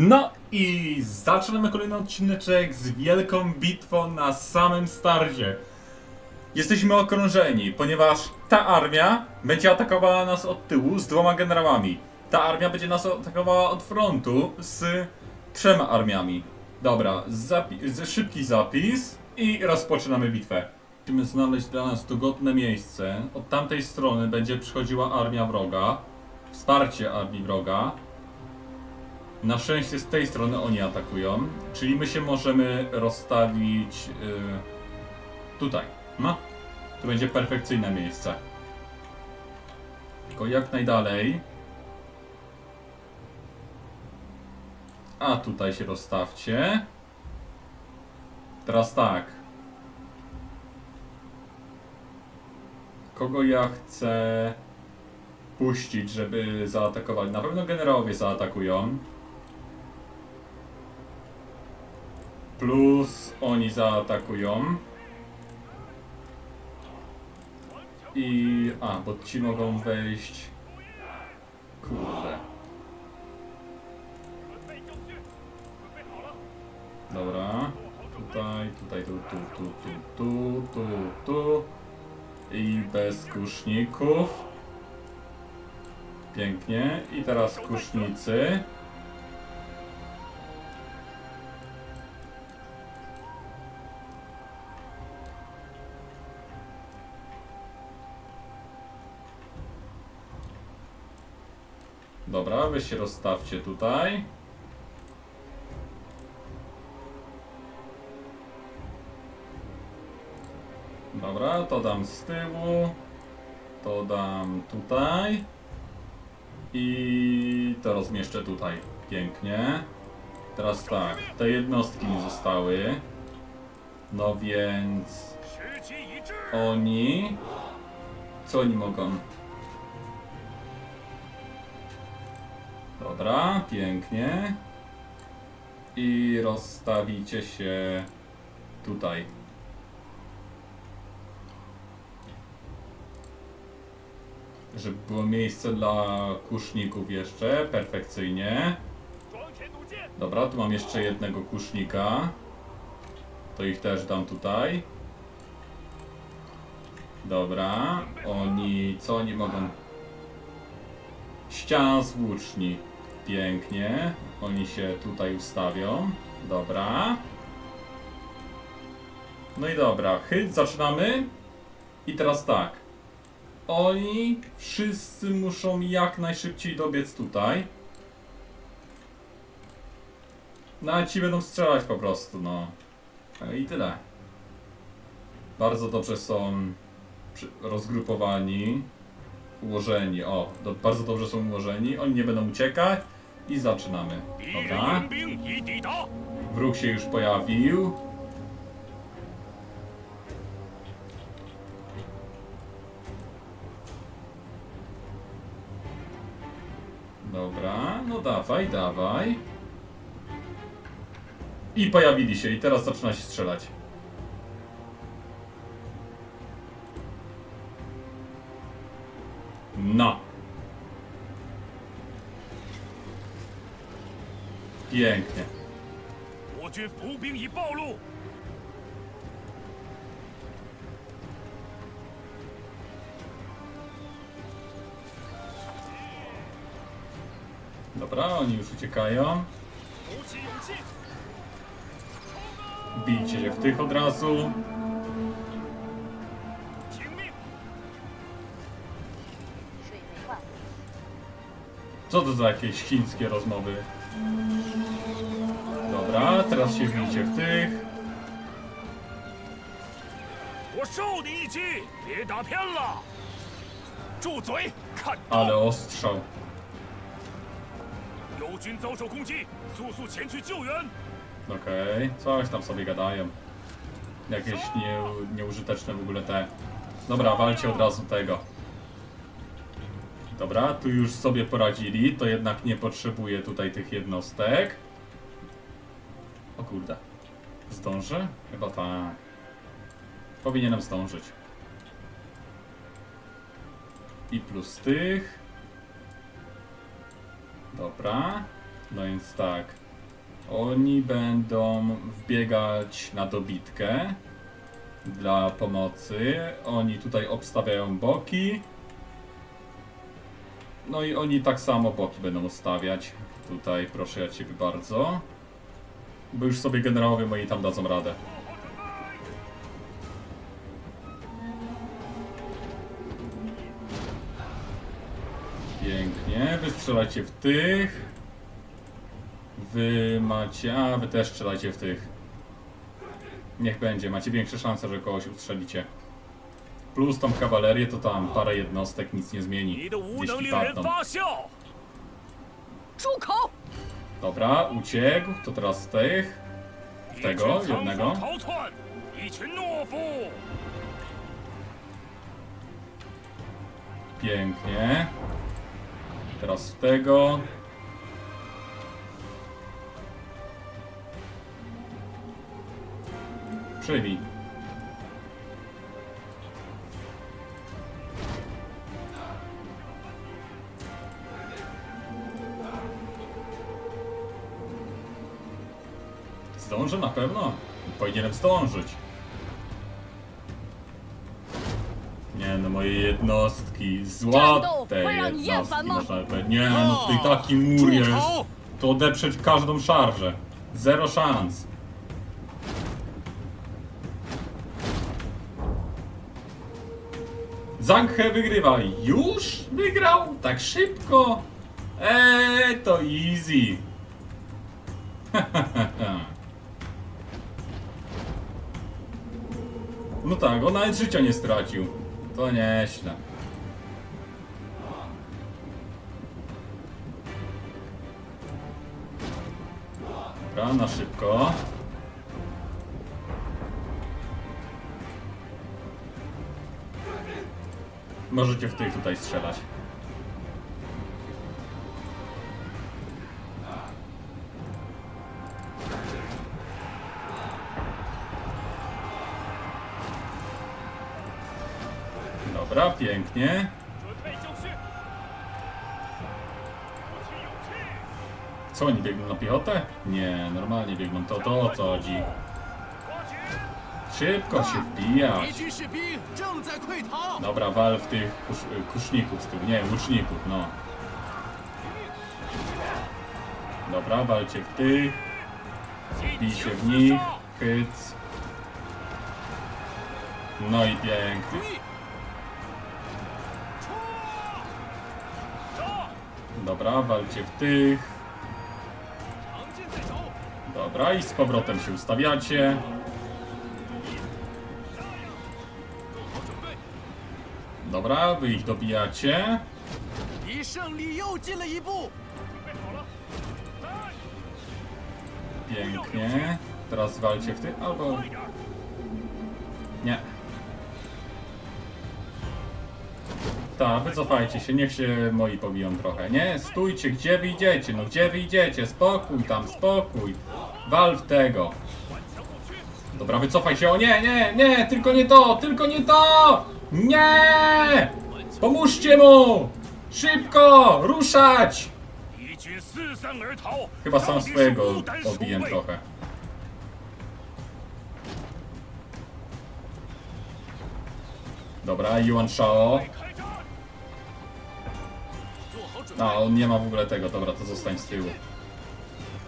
No i zaczynamy kolejny odcineczek z wielką bitwą na samym starcie. Jesteśmy okrążeni, ponieważ ta armia będzie atakowała nas od tyłu z dwoma generałami. Ta armia będzie nas atakowała od frontu z trzema armiami. Dobra, zapi- szybki zapis i rozpoczynamy bitwę. Musimy znaleźć dla nas dogodne miejsce. Od tamtej strony będzie przychodziła armia wroga. Wsparcie armii wroga. Na szczęście z tej strony oni atakują, czyli my się możemy rozstawić yy, tutaj. No, to będzie perfekcyjne miejsce. Tylko jak najdalej. A tutaj się rozstawcie. Teraz tak. Kogo ja chcę puścić, żeby zaatakowali? Na pewno generałowie zaatakują. Plus oni zaatakują. I. A, bo ci mogą wejść. Kurde. Dobra. Tutaj, tutaj, tu, tu, tu, tu, tu, tu, tu. I bez kuszników. Pięknie. I teraz kusznicy. Weź się rozstawcie tutaj. Dobra, to dam z tyłu. To dam tutaj. I to rozmieszczę tutaj. Pięknie. Teraz tak, te jednostki mi zostały. No więc... Oni... Co oni mogą? Dobra, pięknie. I rozstawicie się tutaj. Żeby było miejsce dla kuszników jeszcze, perfekcyjnie. Dobra, tu mam jeszcze jednego kusznika. To ich też dam tutaj. Dobra, oni, co oni mogą? Ściana z włóczni. Pięknie. Oni się tutaj ustawią. Dobra. No i dobra, chyt, zaczynamy. I teraz tak. Oni wszyscy muszą jak najszybciej dobiec tutaj. No ale ci będą strzelać po prostu, no. I tyle. Bardzo dobrze są rozgrupowani, ułożeni. O, do, bardzo dobrze są ułożeni. Oni nie będą uciekać. I zaczynamy. Dobra. Wróg się już pojawił. Dobra, no dawaj, dawaj. I pojawili się i teraz zaczyna się strzelać. No. Pięknie. Dobra, oni już uciekają. Bijcie się w tych od razu. Co to za jakieś chińskie rozmowy? Dobra, teraz się bijcie w tych. Ale ostrzał. Okej, okay. coś tam sobie gadają. Jakieś nie, nieużyteczne w ogóle te. Dobra, walcie od razu tego. Dobra, tu już sobie poradzili, to jednak nie potrzebuje tutaj tych jednostek. O kurde. Zdążę? Chyba tak. Powinienem zdążyć. I plus tych. Dobra. No więc tak. Oni będą wbiegać na dobitkę dla pomocy. Oni tutaj obstawiają boki. No i oni tak samo boki będą ustawiać. Tutaj proszę ja ciebie bardzo. Bo już sobie generałowie moi tam dadzą radę. Pięknie, wystrzelajcie w tych. Wy macie, a wy też strzelajcie w tych. Niech będzie, macie większe szanse, że kogoś ustrzelicie. Plus tą kawalerię, to tam parę jednostek nic nie zmieni. Jeśli Dobra, uciekł. To teraz tych. Tego, jednego. Pięknie. Teraz tego. Przyjmij. zdążę na pewno. Powinienem zdążyć. Nie no, moje jednostki, złote jednostki, można. Nie no, ty taki mur jest. To odeprzeć każdą szarżę. Zero szans. Zanghe wygrywa. Już wygrał? Tak szybko? Eee, to easy. No tak, on nawet życia nie stracił. To nieźle. Dobra, na szybko. Możecie w tych tutaj strzelać. Dobra, pięknie. Co, oni biegną na piechotę? Nie, normalnie biegną. To to o co chodzi. Szybko się wbijać. Dobra, wal w tych kusz, kuszników z. Nie, łuczników, no. Dobra, walcie w tych. Wbij się w nich. Hyc. No i pięknie. Dobra, walcie w tych. Dobra, i z powrotem się ustawiacie. Dobra, wy ich dobijacie. Pięknie. Teraz walcie w tych, albo... Nie, Tak, wycofajcie się, niech się moi pobiją trochę, nie? Stójcie, gdzie wy idziecie? No gdzie wy idziecie? Spokój tam, spokój. Wal w tego. Dobra, wycofaj się. O nie, nie, nie, tylko nie to, tylko nie to! Nie! Pomóżcie mu! Szybko! Ruszać! Chyba sam swojego obiję trochę. Dobra, Yuan Shao. A, on nie ma w ogóle tego, dobra, to zostań z tyłu.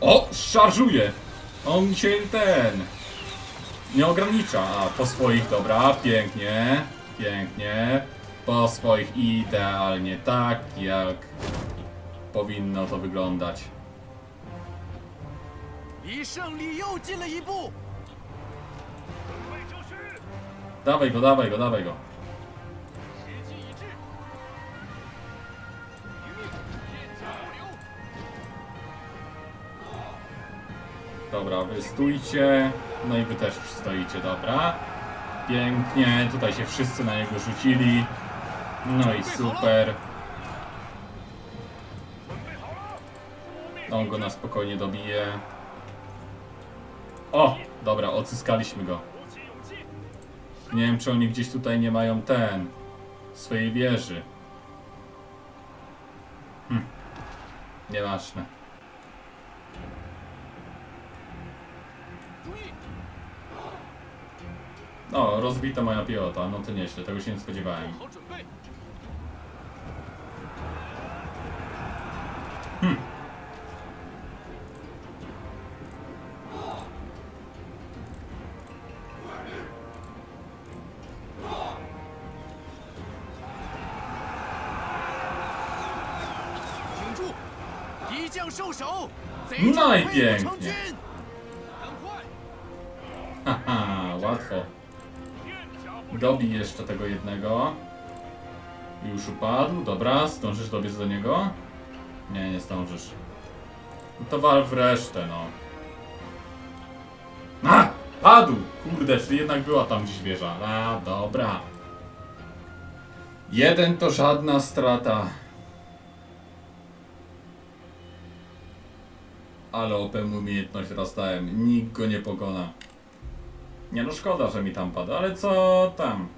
O, szarżuje! On się ten... Nie ogranicza. A, po swoich, dobra, pięknie. Pięknie. Po swoich idealnie, tak jak powinno to wyglądać. Dawaj go, dawaj go, dawaj go. Dobra, wy stójcie. No i wy też już stoicie, dobra. Pięknie, tutaj się wszyscy na niego rzucili. No i super. On go na spokojnie dobije. O! Dobra, odzyskaliśmy go. Nie wiem, czy oni gdzieś tutaj nie mają ten... swojej wieży. Hm. Nieważne. No, rozbita moja piota, no to nieźle, tego się nie spodziewałem. Hm. No. Dobij jeszcze tego jednego. Już upadł, dobra, zdążysz dobiec do niego? Nie, nie zdążysz. No to wal w resztę, no. A! Padł! Kurde, czyli jednak była tam gdzieś wieża. A, dobra. Jeden to żadna strata. Ale OP umiejętność rozstałem. Nikt go nie pokona. Nie no szkoda, że mi tam pada, ale co tam?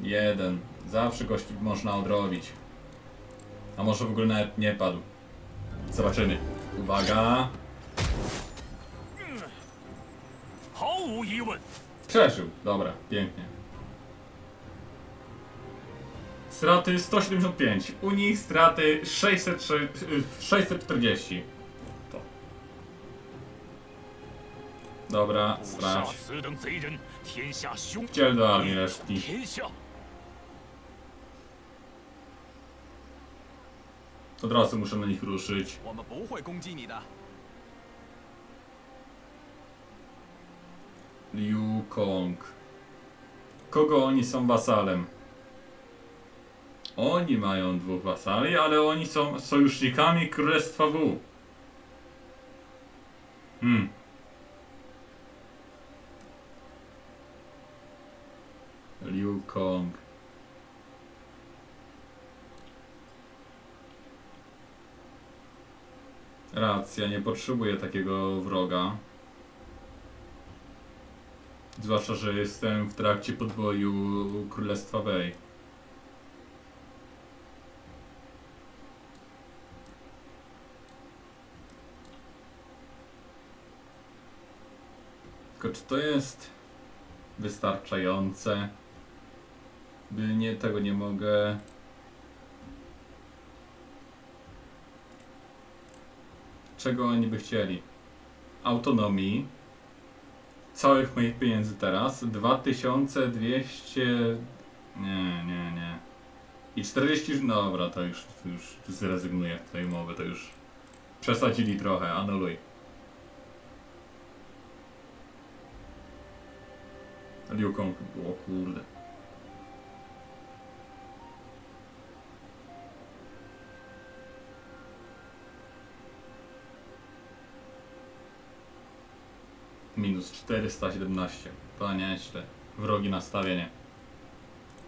Jeden. Zawsze gość można odrobić. A może w ogóle nawet nie padł. Zobaczymy. Uwaga. Przeżył. Dobra, pięknie. Straty 175. U nich straty 600, 640. Y, Dobra, strać. Wciel do armii resztki. Od razu muszę na nich ruszyć. Liu Kong. Kogo oni są wasalem? Oni mają dwóch wasali, ale oni są sojusznikami Królestwa Wu. Hmm. Liu Kong. Racja, nie potrzebuję takiego wroga. Zwłaszcza, że jestem w trakcie podboju Królestwa Wei. Tylko czy to jest wystarczające? Nie, tego nie mogę. Czego oni by chcieli? Autonomii. Całych moich pieniędzy teraz. 2200 nie, nie, nie. I 40 no dobra, to już, to już zrezygnuję z tej umowy, to już przesadzili trochę, anuluj. Liu Kong, o kurde Minus 417. To nieźle. Wrogi nastawienie.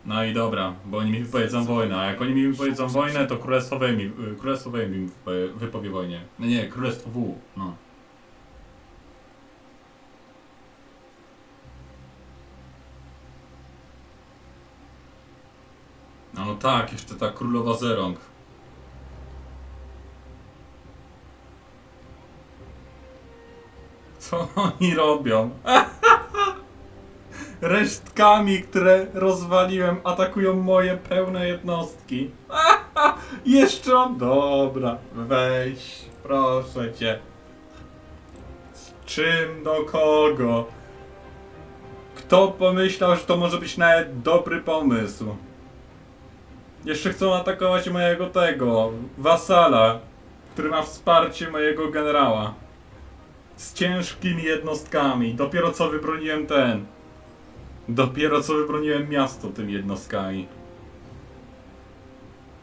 No i dobra, bo oni mi wypowiedzą wojnę, a jak oni mi wypowiedzą wojnę, to Królestwo Wei mi, y, Królestwo mi wypowie, wojnę. No nie, Królestwo W. No, no tak, jeszcze ta Królowa Zerong. Co oni robią? Resztkami, które rozwaliłem, atakują moje pełne jednostki. Jeszcze. Dobra, weź, proszę cię. Z czym do kogo? Kto pomyślał, że to może być nawet dobry pomysł? Jeszcze chcą atakować mojego tego, wasala, który ma wsparcie mojego generała z ciężkimi jednostkami. Dopiero co wybroniłem ten. Dopiero co wybroniłem miasto tymi jednostkami.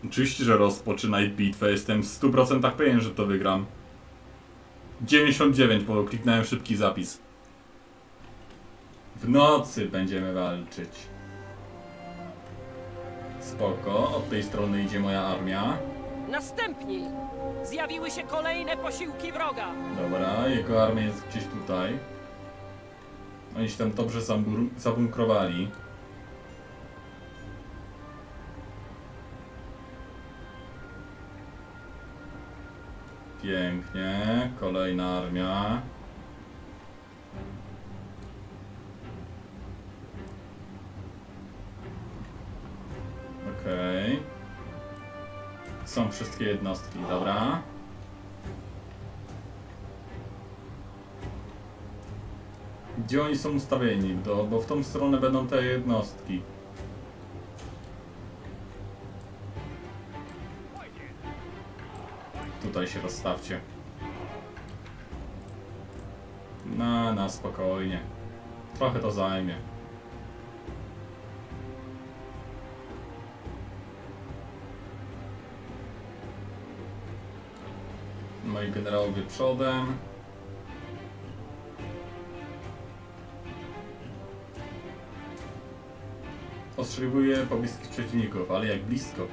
Oczywiście, że rozpoczynaj bitwę. Jestem w 100% pewien, że to wygram. 99, bo kliknąłem szybki zapis. W nocy będziemy walczyć. Spoko, od tej strony idzie moja armia. Następnie zjawiły się kolejne posiłki wroga. Dobra, jego armia jest gdzieś tutaj. Oni się tam dobrze zabunkrowali. Pięknie, kolejna armia. Okej. Okay. Są wszystkie jednostki, dobra. Gdzie oni są ustawieni? Do, bo w tą stronę będą te jednostki. Tutaj się rozstawcie. Na, na spokojnie. Trochę to zajmie. Moi generałowie przodem. Ostrzeliwuję pobliskich przeciwników, ale jak blisko.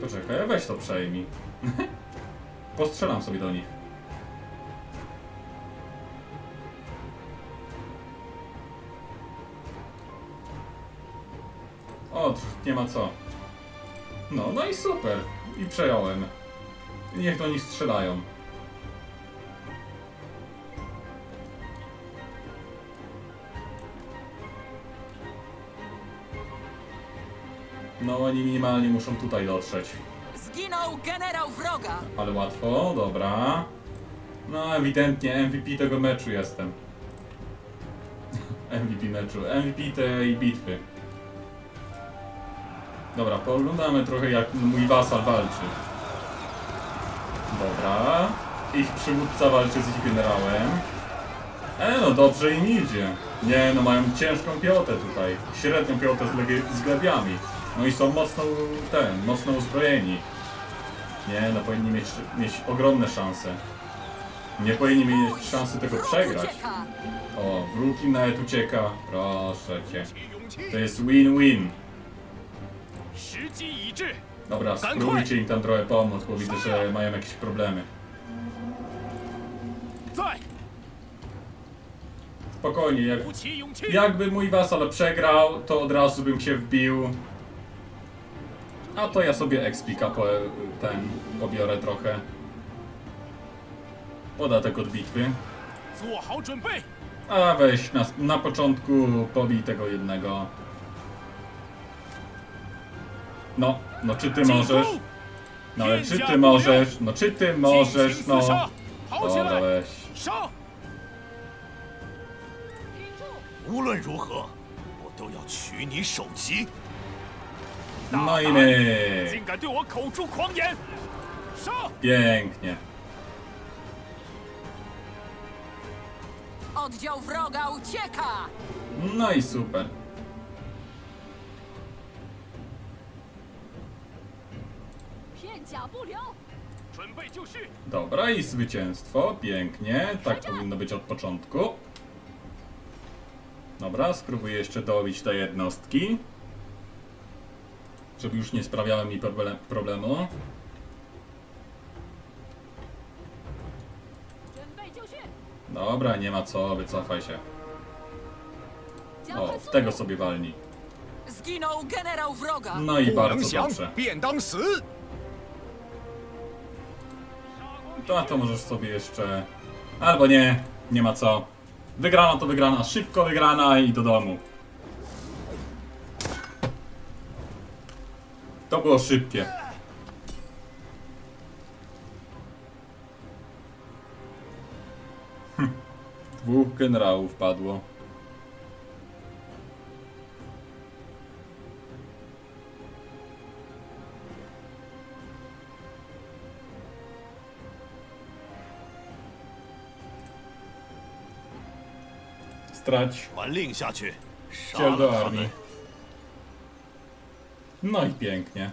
Poczekaj, weź to przejmij. Postrzelam sobie do nich. O, nie ma co. No, no i super. I przejąłem. Niech do nich strzelają. No, oni minimalnie muszą tutaj dotrzeć. Zginął generał wroga! Ale łatwo, dobra. No, ewidentnie MVP tego meczu jestem. MVP meczu, MVP tej bitwy. Dobra, pooglądamy trochę jak mój wasal walczy. Dobra. Ich przywódca walczy z ich generałem. E, no dobrze im idzie. Nie, no mają ciężką piotę tutaj. Średnią piotę z, z glebiami. No i są mocno, ten, mocno uzbrojeni. Nie, no powinni mieć, mieć ogromne szanse. Nie powinni mieć szansy tego przegrać. O, wróg im nawet ucieka. Proszę cię. To jest win-win. Dobra, spróbujcie im tam trochę pomóc, bo widzę, że mają jakieś problemy. Spokojnie, jak, jakby mój wasal przegrał, to od razu bym się wbił. A to ja sobie expika po, ten pobiorę trochę. Podatek od bitwy. A weź na, na początku pobij tego jednego. No, no czy ty 进 możesz? 攻！ No ale czy ty możesz? No czy ty 尽 możesz? 情 No. 厮杀，跑起 Dobra, 来， weź. 杀！无论如何，我都要取你首级。 No i 竟 my. 敢对我口出狂言！杀！ Pięknie. Oddział wroga ucieka! No i super. Dobra, i zwycięstwo. Pięknie. Tak powinno być od początku. Dobra, spróbuję jeszcze dobić te jednostki. Żeby już nie sprawiały mi problemu. Dobra, nie ma co, wycofaj się. O, w tego sobie walni. Zginął generał wroga. No i bardzo dobrze. To, a to możesz sobie jeszcze... Albo nie, nie ma co. Wygrana to wygrana, szybko wygrana i do domu. To było szybkie. Hm. Dwóch generałów padło. Strać 传令下去，杀 ciel do 了他 armii. 们！ No i pięknie.